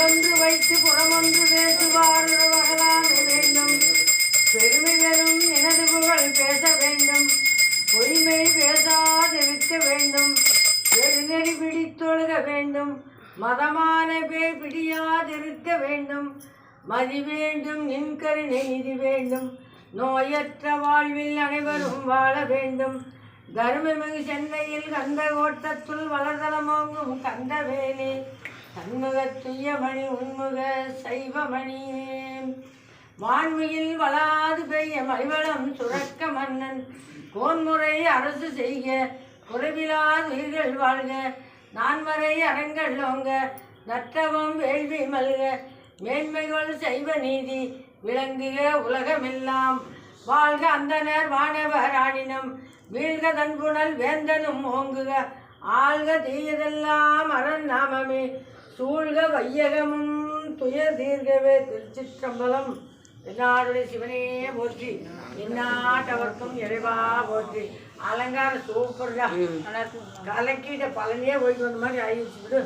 உள்ளொன்று வைத்து புறமொன்று பேசுவார் உறவகலாமே வேண்டும் பெருமை பெறும் எனது புகழ் பேச வேண்டும். பொய்மை பேசாதிருக்க வேண்டும். பெருநெறி பிடித்தொழுக வேண்டும். மதமான பேர் பிடியாதிருக்க வேண்டும். மதி வேண்டும் நின் கருணை நிதி வேண்டும். நோயற்ற வாழ்வில் அனைவரும் வாழ வேண்டும். தருமமிகு சென்னையில் கந்த கோட்டத்துள் வளர்தலமோங்கும் கந்தவேலே தன்முக துய்யமணி உன்முக சைவமணியே வான்மையில் வளாது பெய்ய மலிவளம் சுரக்க மன்னன். கோன்முறை அரசு செய்க குறைவிலாது உயிர்கள் வாழ்க. நான்மறை அறங்கள் ஓங்க நற்றவம் வேள்வி மல்க. மேன்மைகள் செய்வ நீதி விளங்குக உலகமெல்லாம். வாழ்க அந்தனர் வானவர் ஆடினம் வீழ்க தன்புணல் வேந்தனும் ஓங்குக. ஆள்க தீயதெல்லாம் அரண் நாமமே. சூழ்க வையகமும் துயர் தீர்கவே திருச்சிற்றம்பலம். என்னாருடைய சிவனே போற்றி. எந்நாட்டவர்க்கும் இறைவா போற்றி. அலங்கார சூப்பர்டா. கலக்கிட்ட பழனியே போயிட்டு வந்த மாதிரி ஆயிடுச்சு விடு.